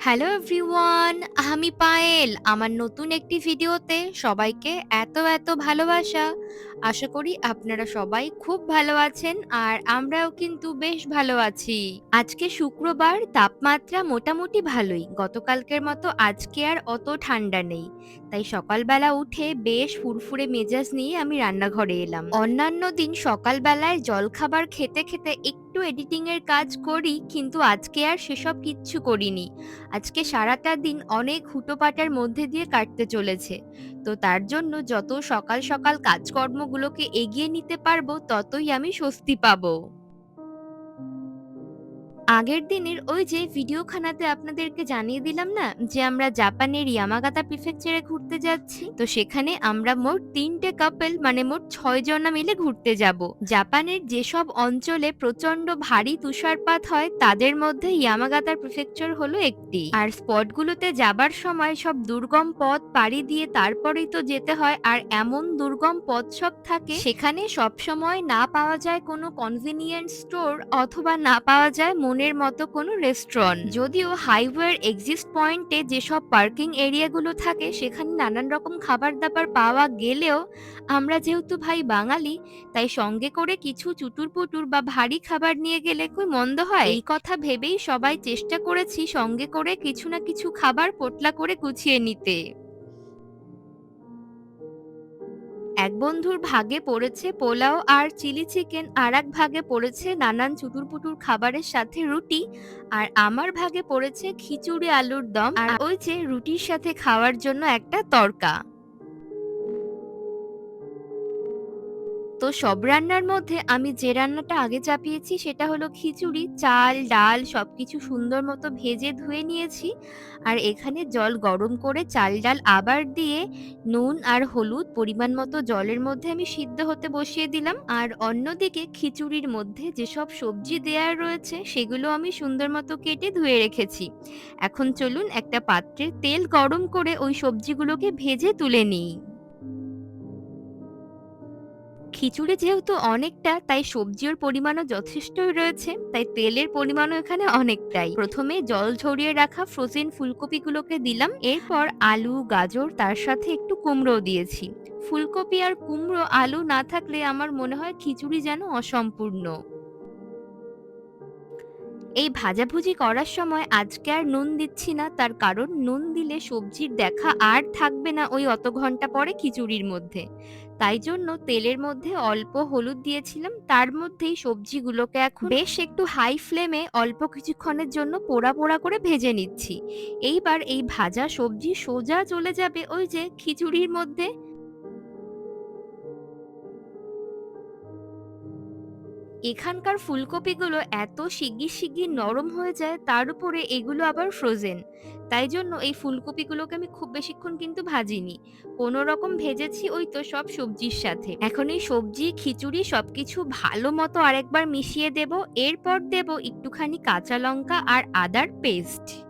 Hello everyone আমি পায়েল, আমার নতুন একটি ভিডিওতে সবাইকে এত এত ভালোবাসা। আশা করি আপনারা সবাই খুব ভালো আছেন আর আমরাও কিন্তু বেশ ভালো আছি। আজকে শুক্রবার, তাপমাত্রা মোটামুটি ভালোই। গতকালকের মতো আজকে আর অত ঠান্ডা নেই। তাই সকালবেলা উঠে বেশ ফুরফুরে মেজাজ নিয়ে আমি রান্নাঘরে এলাম। অন্যান্য দিন সকালবেলায় জলখাবার খেতে খেতে একটু এডিটিং এর কাজ করি, কিন্তু আজকে আর সেসব কিচ্ছু করিনি। আজকে সারাটা দিন অনেক হুটোপাটার মধ্যে দিয়ে কাটতে চলেছে। তো তার জন্য যত সকাল সকাল কাজকর্মগুলোকে এগিয়ে নিতে পারব, ততই আমি স্বস্তি পাবো। আগের দিনের ওই যে ভিডিওখানাতে আপনাদেরকে জানিয়ে দিলাম না, যে আমরা জাপানের ইয়ামাগাতা প্রিফেকচারে ঘুরতে যাচ্ছি? তো সেখানে আমরা মোট তিনটে কাপল মানে মোট ছয় জনা মিলে ঘুরতে যাব। জাপানের যেসব অঞ্চলে প্রচণ্ড ভারী তুষারপাত হয়, তাদের মধ্যে ইয়ামাগাতার প্রিফেকচার হলো একটি। আর স্পটগুলোতে যাবার সময় সব দুর্গম পথ পাড়ি দিয়ে তারপরেই তো যেতে হয়, আর এমন দুর্গম পথ সব থাকে, সেখানে সবসময় না পাওয়া যায় কোনো কনভিনিয়েন্ট স্টোর অথবা না পাওয়া যায় মনের মতো কোনো রেস্টুরেন্ট যদিও হাইওয়ের এক্সিস্ট পয়েন্টে যেসব পার্কিং এরিয়াগুলো থাকে, সেখানে নানান রকম খাবার দাবার পাওয়া গেলেও আমরা যেহেতু ভাই বাঙালি, তাই সঙ্গে করে কিছু চুটুর পুটুর বা ভারী খাবার নিয়ে গেলে কই মন্দ হয়। এই কথা ভেবেই সবাই চেষ্টা করেছি সঙ্গে করে কিছু না কিছু খাবার পোটলা করে গুছিয়ে নিতে। এক বন্ধুর ভাগে পড়েছে পোলাও আর চিলি চিকেন আর এক ভাগে পড়েছে নানান চুটুর-পুটুর খাবারের সাথে রুটি, আর আমার ভাগে পড়েছে খিচুড়ি আলুর দম, আর ওই যে রুটির সাথে খাওয়ার জন্য একটা তড়কা। তো সব রান্নার মধ্যে আমি যে রান্নাটা আগে চাপিয়েছি সেটা হলো খিচুড়ি। চাল, ডাল সব কিছু সুন্দর মতো ভেজে ধুয়ে নিয়েছি। আর এখানে জল গরম করে চাল, ডাল আবার দিয়ে নুন আর হলুদ পরিমাণ মতো জলের মধ্যে আমি সিদ্ধ হতে বসিয়ে দিলাম। আর অন্যদিকে খিচুড়ির মধ্যে যেসব সবজি দেয়া রয়েছে সেগুলো আমি সুন্দর মতো কেটে ধুয়ে রেখেছি। এখন চলুন একটা পাত্রে তেল গরম করে ওই সবজিগুলোকে ভেজে তুলে নিই। খিচুড়ি যেহেতু অনেকটা, তাই সবজির পরিমাণও যথেষ্টই রয়েছে, তাই তেলের পরিমাণও এখানে অনেকটাই। প্রথমে জল ঝরিয়ে রাখা ফ্রোজেন ফুলকপিগুলোকে দিলাম, এরপর আলু, গাজর, তার সাথে একটু কুমড়োও দিয়েছি। ফুলকপি আর কুমড়ো আলু না থাকলে আমার মনে হয় খিচুড়ি যেন অসম্পূর্ণ। এই ভাজাভুজি করার সময় আজকে আর নুন দিচ্ছি না, তার কারণ নুন দিলে সবজির দেখা আর থাকবে না ওই অত ঘণ্টা পরে খিচুড়ির মধ্যে। তাই জন্য তেলের মধ্যে অল্প হলুদ দিয়েছিলাম, তার মধ্যেই সবজিগুলোকে এখন বেশ একটু হাই ফ্লেমে অল্প কিছুক্ষণের জন্য পোড়া পোড়া করে ভেজে নিচ্ছি। এইবার এই ভাজা সবজি সোজা চলে যাবে ওই যে খিচুড়ির মধ্যে। এখানকার ফুলকপিগুলো এত শিগগির শিগগির নরম হয়ে যায়, তার উপরে এগুলো আবার ফ্রোজেন তাই জন্য এই ফুলকপিগুলোকে আমি খুব বেশিক্ষণ কিন্তু ভাজিনি। কোনো রকম ভেজেছি ওই তো সব সবজির সাথে। এখন এই সবজি, খিচুড়ি সবকিছু ভালো মতো আরেকবার মিশিয়ে দেব। এরপর দেব একটুখানি কাঁচা লঙ্কা আর আদার পেস্ট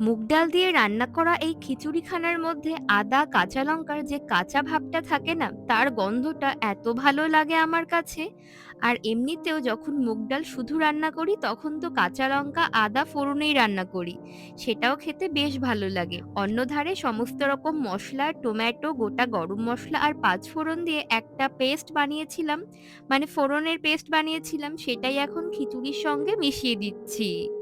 মুগ ডাল দিয়ে রান্না করা এই খিচুড়িখানার মধ্যে আদা, কাঁচা লঙ্কার যে কাঁচা ভাবটা থাকে না, তার গন্ধটা এত ভালো লাগে আমার কাছে। আর এমনিতেও যখন মুগ ডাল শুধু রান্না করি, তখন তো কাঁচা লঙ্কা, আদা ফোড়নেই রান্না করি। সেটাও খেতে বেশ ভালো লাগে। অন্য ধারে সমস্ত রকম মশলা, টমেটো, গোটা গরম মশলা আর পাঁচ ফোড়ন দিয়ে একটা পেস্ট বানিয়েছিলাম। মানে ফোড়নের পেস্ট বানিয়েছিলাম, সেটাই এখন খিচুড়ির সঙ্গে মিশিয়ে দিচ্ছি।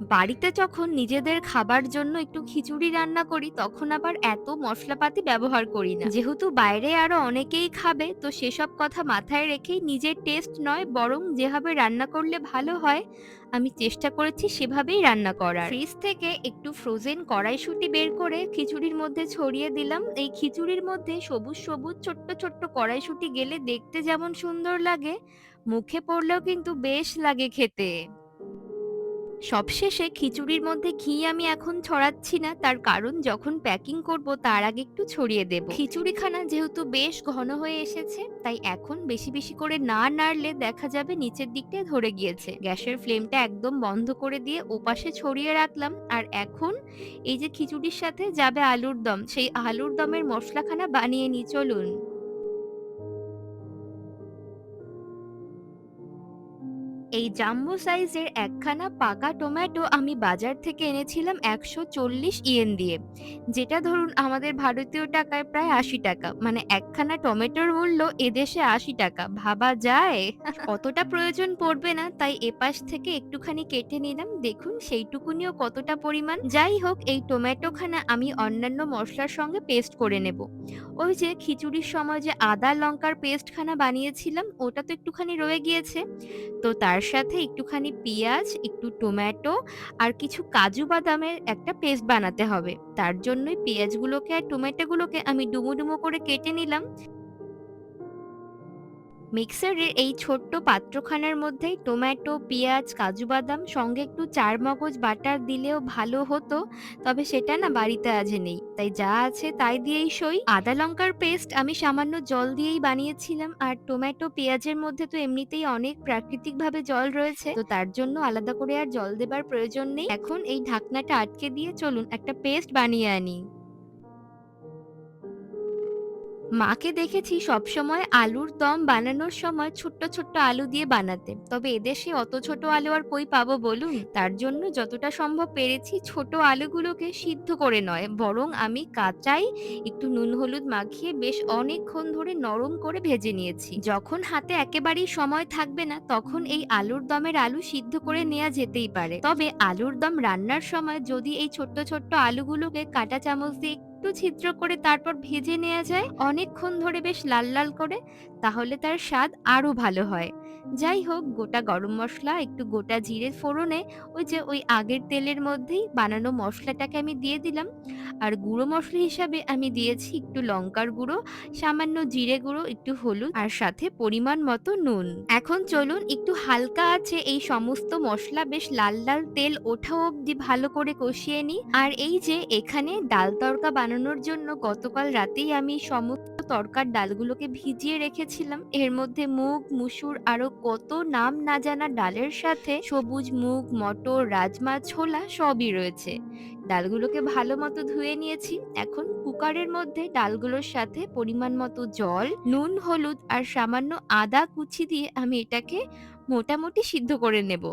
বাড়িতে যখন নিজেদের খাবার জন্য একটু খিচুড়ি রান্না করি, তখন আবার এত মশলাপাতি ব্যবহার করি না। যেহেতু বাইরে আরও অনেকেই খাবে, তো সেসব কথা মাথায় রেখেই নিজের টেস্ট নয়, বরং যেভাবে রান্না করলে ভালো হয়, আমি চেষ্টা করেছি সেভাবেই রান্না করার। ফ্রিজ থেকে একটু ফ্রোজেন কড়াইশুঁটি বের করে খিচুড়ির মধ্যে ছড়িয়ে দিলাম। এই খিচুড়ির মধ্যে সবুজ সবুজ ছোট্ট ছোট্ট কড়াইশুঁটি গেলে দেখতে যেমন সুন্দর লাগে, মুখে পড়লেও কিন্তু বেশ লাগে খেতে। সবশেষে খিচুড়ির মধ্যে ঘি আমি এখন ছড়াচ্ছি না, তার কারণ যখন প্যাকিং করব তার আগে একটু ছড়িয়ে দেব। খিচুড়িখানা যেহেতু বেশ ঘন হয়ে এসেছে, তাই এখন বেশি বেশি করে না নাড়লে দেখা যাবে নিচের দিকটা ধরে গিয়েছে। গ্যাসের ফ্লেমটা একদম বন্ধ করে দিয়ে ওপাশে ছড়িয়ে রাখলাম, আর এখন এই যে খিচুড়ির সাথে যাবে আলুর দম, সেই আলুর দমের মশলাখানা বানিয়ে নিই চলুন। এই জাম্বো সাইজের একখানা পাকা টমেটো আমি বাজার থেকে এনেছিলাম ১৪০ ইয়েন দিয়ে। যেটা ধরুন আমাদের ভারতীয় টাকায় প্রায় ৮০ টাকা। মানে একখানা টমেটোর মূল্য এদেশে ৮০ টাকা। ভাবা যায়? অতটা প্রয়োজন পড়বে না, তাই এপাশ থেকে একটুখানি কেটে নিলাম। দেখুন সেইটুকুনিও কতটা পরিমাণ। যাই হোক, এই টমেটোখানা আমি অন্যান্য মশলার সঙ্গে পেস্ট করে নেব। ওই যে খিচুড়ির সময় যে আদা লঙ্কার পেস্টখানা বানিয়েছিলাম, ওটা তো একটুখানি রয়ে গিয়েছে। তো তার সাথে একটুখানি পেঁয়াজ একটু টমেটো আর কিছু কাজু বাদামের একটা পেস্ট বানাতে হবে। তার জন্যই পেঁয়াজগুলোকে আর টমেটোগুলোকে আমি ডুমো, ডুমো করে কেটে নিলাম। মিক্সারের এই ছোট্ট পাত্রখানার মধ্যেই টমেটো, পেঁয়াজ কাজু বাদাম সঙ্গে একটু চার মগজ বাটার দিলেও ভালো হতো। তবে সেটা না বাড়িতে আজ নেই। তাই যা আছে তাই দিয়েই সই। আদা লঙ্কার পেস্ট আমি সামান্য জল দিয়েই বানিয়েছিলাম। আর টমেটো, পেঁয়াজের মধ্যে তো এমনিতেই অনেক প্রাকৃতিকভাবে জল রয়েছে। তো তার জন্য আলাদা করে আর জল দেবার প্রয়োজন নেই। এখন এই ঢাকনাটা আটকে দিয়ে চলুন একটা পেস্ট বানিয়ে আনি। মাকে দেখেছি সবসময় আলুর দম বানানোর সময় ছোট্ট, ছোট্ট আলু দিয়ে বানাতে। তবে এদেশে অত ছোট আলু আর কই পাবো বলুন? তার জন্য যতটা সম্ভব পেরেছি ছোট আলুগুলোকে সিদ্ধ করে নয়, বরং আমি কাঁচাই একটু নুন হলুদ মাখিয়ে বেশ অনেকক্ষণ ধরে নরম করে ভেজে নিয়েছি। যখন হাতে একেবারেই সময় থাকবে না তখন এই আলুর দমের আলু সিদ্ধ করে নেওয়া যেতেই পারে। তবে আলুর দম রান্নার সময় যদি এই ছোট্ট, ছোট্ট আলুগুলোকে কাঁটা চামচ দিয়ে ছিদ্র করে তারপর ভেজে নেওয়া যায়। অনেকক্ষণ ধরে বেশ লাল, লাল করে তাহলে তার স্বাদ আরও ভালো হয়। যাই হোক গোটা গরম মশলা একটু গোটা জিরে ফোড়নে ওই যে ওই আগের তেলের মধ্যেই বানানো মশলাটাকে আমি দিয়ে দিলাম। আর গুঁড়ো মশলা হিসাবে আমি দিয়েছি একটু লঙ্কার গুঁড়ো, সামান্য জিরে গুঁড়ো, একটু হলুদ আর সাথে পরিমাণ মতো নুন। এখন চলুন একটু হালকা আছে এই সমস্ত মশলা বেশ লাল, লাল তেল ওঠা অবধি ভালো করে কষিয়ে নিই। আর এই যে এখানে ডাল তরকা বানানোর জন্য গতকাল রাতেই আমি সমস্ত তরকার ডালগুলোকে ভিজিয়ে রেখেছিলাম। এর মধ্যে মুগ, মুসুর আরও কত নাম না জানা ডালের সাথে সবুজ মুগ, মটর, রাজমা, ছোলা সবই রয়েছে। ডালগুলোকে ভালো মতো ধুয়ে নিয়েছি। এখন কুকারের মধ্যে ডালগুলোর সাথে পরিমাণ মতো জল, নুন, হলুদ আর সামান্য আদা কুচি দিয়ে আমি এটাকে মোটামুটি সিদ্ধ করে নেব।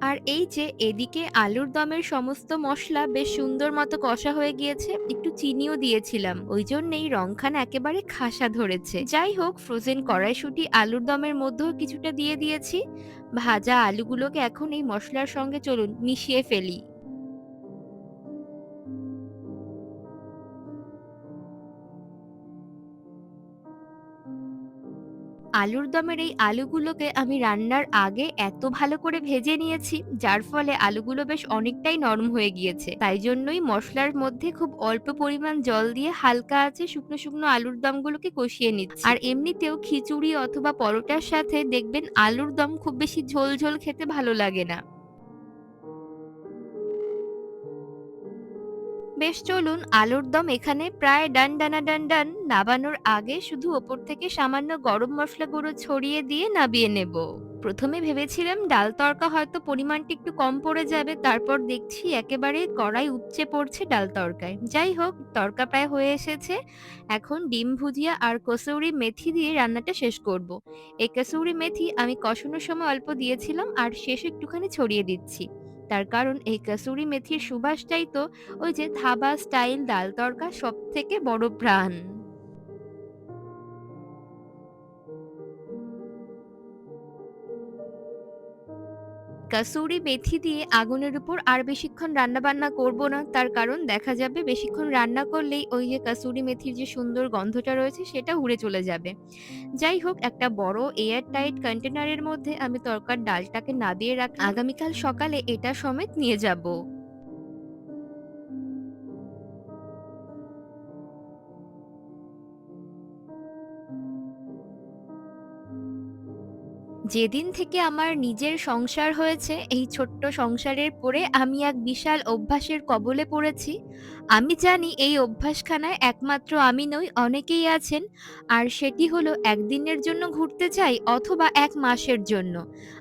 আর এই যে এদিকে আলুর দমের সমস্ত মশলা বেশ সুন্দর মতো কষা হয়ে গিয়েছে। একটু চিনিও দিয়েছিলাম। ওই জন্যেই রংখান একেবারে খাসা ধরেছে। যাই হোক ফ্রোজেন কড়াইশুঁটি আলুর দমের মধ্যেও কিছুটা দিয়ে দিয়েছি। ভাজা আলুগুলোকে এখন এই মশলার সঙ্গে চলুন, মিশিয়ে ফেলি। আলুর দমের এই আলুগুলোকে আমি রান্নার আগে এত ভালো করে ভেজে নিয়েছি, যার ফলে আলুগুলো বেশ অনেকটাই নরম হয়ে গিয়েছে। তাই জন্যই মশলার মধ্যে খুব অল্প পরিমাণ জল দিয়ে হালকা আছে শুকনো শুকনো আলুর দমগুলোকে কষিয়ে নিচ্ছি। আর এমনিতেও খিচুড়ি অথবা পরোটার সাথে দেখবেন আলুর দম খুব বেশি ঝোল ঝোল খেতে ভালো লাগে না। বেশ চলুন, আলুর দম এখানে প্রায় ডান ডানা ডান ডান নাবানোর আগে শুধু ওপর থেকে সামান্য গরম মশলা গুঁড়ো ছড়িয়ে দিয়ে নাবিয়ে নেব। প্রথমে ভেবেছিলাম ডাল তড়কা হয়তো পরিমাণটা একটু কম পড়ে যাবে, তারপর দেখছি একেবারে কড়াই উপচে পড়ছে ডাল তড়কায় যাই হোক তড়কা প্রায় হয়ে এসেছে। এখন ডিম ভুজিয়া আর কসৌরি মেথি দিয়ে রান্নাটা শেষ করব। এই কসৌরি মেথি আমি কষানোর সময় অল্প দিয়েছিলাম, আর শেষে একটুখানি ছড়িয়ে দিচ্ছি। তার কারণ এই কাসুরি মেথির সুবাসটাই তো ওই যে ধাবা স্টাইল, ডাল তরকা সব থেকে বড় প্রাণ। কাসুরি মেথি দিয়ে আগুনের উপর আর বেশিক্ষণ রান্না বান্না করব না। তার কারণ দেখা যাবে বেশিক্ষণ রান্না করলেই ওই যে কাসুরি মেথির যে সুন্দর গন্ধটা রয়েছে সেটা উড়ে চলে যাবে। যাই হোক, একটা বড় এয়ার টাইট কন্টেনারের মধ্যে আমি তরকার ডালটাকে নাবিয়ে রাখ আগামীকাল সকালে এটা সমেত নিয়ে যাব। যেদিন থেকে আমার নিজের সংসার হয়েছে, এই ছোট্ট সংসারের পরে আমি এক বিশাল অভ্যাসের কবলে পড়েছি। আমি জানি এই অভ্যাসখানায় একমাত্র আমি নই, অনেকেই আছেন। আর সেটি হলো একদিনের জন্য ঘুরতে চাই অথবা এক মাসের জন্য।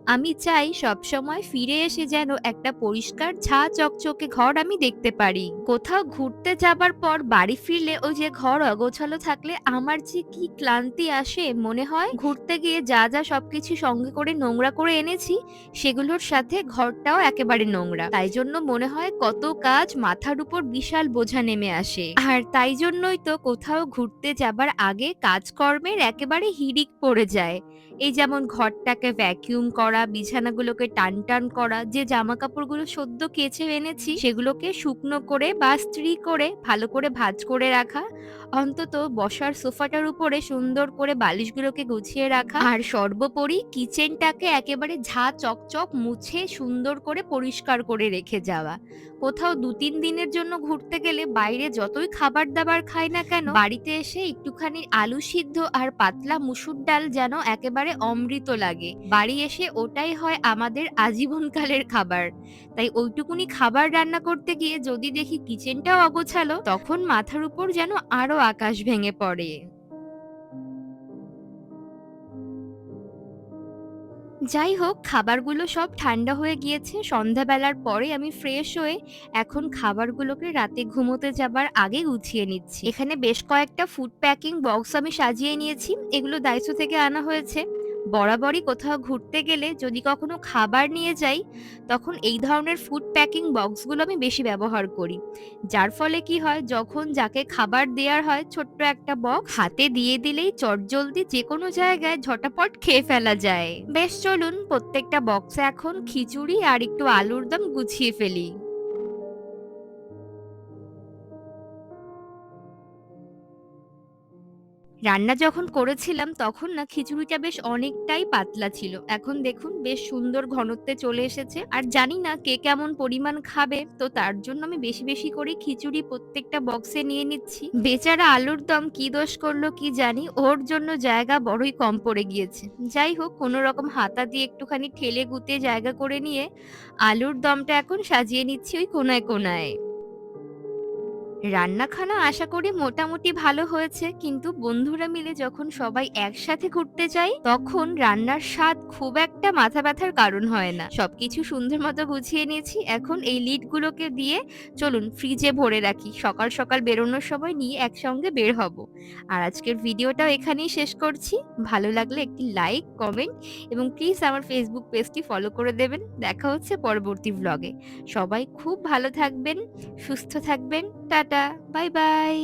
আমি চাই সবসময় ফিরে এসে যেন একটা পরিষ্কার ঝাঁ চকচকে ঘর আমি দেখতে পারি। কোথাও ঘুরতে যাবার পর বাড়ি ফিরলে ওই যে ঘর অগোছালো থাকলে আমার যে কি ক্লান্তি আসে মনে হয় ঘুরতে গিয়ে যা, যা সবকিছু সঙ্গে করে নোংরা করে এনেছি সেগুলোর সাথে ঘরটাও একেবারে নোংরা। তাই জন্য মনে হয় কত কাজ মাথার উপর বিশাল বোঝা নেমে আসে। আর তাই জন্যই তো কোথাও ঘুরতে যাবার আগে কাজকর্মের একেবারে হিড়িক পড়ে যায়। এই যেমন ঘরটাকে ভ্যাকুয়াম করা, বিছানাগুলোকে টানটান করা, যে জামাকাপড়গুলো সদ্য কেচে এনেছি সেগুলোকে শুকনো করে বা ইস্ত্রি করে ভালো করে ভাজ করে রাখা। অন্তত বসার সোফাটার উপরে সুন্দর করে বালিশগুলোকে গুছিয়ে রাখা। আর সর্বোপরি কিচেনটাকে একেবারে ঝাঁ চকচক মুছে সুন্দর করে পরিষ্কার করে রেখে যাওয়া। কোথাও ২-৩ দিনের জন্য ঘুরতে গেলে বাইরে যতই খাবার-দাবার খাই না কেন বাড়িতে এসে একটুখানি আলু সিদ্ধ আর পাতলা মুসুর ডাল যেন একেবারে অমৃত লাগে। বাড়ি এসে ওটাই হয় আমাদের আজীবনকালের খাবার। তাই ওইটুকুনি খাবার রান্না করতে গিয়ে যদি দেখি কিচেনটাও অগোছালো, তখন মাথার উপর যেন আরও আকাশ ভেঙে পড়ে। যাই হোক খাবারগুলো সব ঠান্ডা হয়ে গিয়েছে। সন্ধ্যাবেলার পরে আমি ফ্রেশ হয়ে এখন খাবারগুলোকে রাতে ঘুমোতে যাবার আগে গুছিয়ে নিচ্ছি। এখানে বেশ কয়েকটা ফুড প্যাকিং বক্স আমি সাজিয়ে নিয়েছি। এগুলো দায়িত্ব থেকে আনা হয়েছে। বরাবরই কোথাও ঘুরতে গেলে যদি কখনো খাবার নিয়ে যাই, তখন এই ধরনের ফুড প্যাকিং বক্সগুলো আমি বেশি ব্যবহার করি। যার ফলে কি হয় যখন যাকে খাবার দেওয়ার হয় ছোট্ট একটা বক্স হাতে দিয়ে দিলেই চটজলদি যে কোনো জায়গায় ঝটাপট খেয়ে ফেলা যায়। বেশ চলুন প্রত্যেকটা বক্সে এখন খিচুড়ি আর একটু আলুর দম গুছিয়ে ফেলি। রান্না যখন করেছিলাম তখন না খিচুড়িটা বেশ অনেকটাই পাতলা ছিল। এখন দেখুন বেশ সুন্দর ঘনত্বে চলে এসেছে। আর জানি না কে কেমন পরিমাণ খাবে তো তার জন্য আমি বেশি, বেশি করে খিচুড়ি প্রত্যেকটা বক্সে নিয়ে নিচ্ছি। বেচারা আলুর দম কি দোষ করল কি জানি ওর জন্য জায়গা বড়ই কম পড়ে গিয়েছে। যাই হোক কোনো রকম হাতা দিয়ে একটুখানি ঠেলে গুঁতে জায়গা করে নিয়ে আলুর দমটা এখন সাজিয়ে নিচ্ছি ওই কোনায়, কোনায়। রান্নাখানা আশা করি মোটামুটি ভালো হয়েছে। কিন্তু বন্ধুরা মিলে যখন সবাই একসাথে ঘুরতে যাই, তখন রান্নার স্বাদ খুব একটা মাথা ব্যথার কারণ হয় না। সবকিছু সুন্দর মতো গুছিয়ে নিয়েছি। এখন এই লিডগুলোকে দিয়ে চলুন ফ্রিজে ভরে রাখি। সকাল, সকাল বেরোনোর সময় নিয়ে একসঙ্গে বের হব। আর আজকের ভিডিওটাও এখানেই শেষ করছি। ভালো লাগলে একটি লাইক, কমেন্ট এবং প্লিজ আমার ফেসবুক পেজটি ফলো করে দেবেন। দেখা হচ্ছে পরবর্তী ভ্লগে। সবাই খুব ভালো থাকবেন, সুস্থ থাকবেন। Tata, by, by.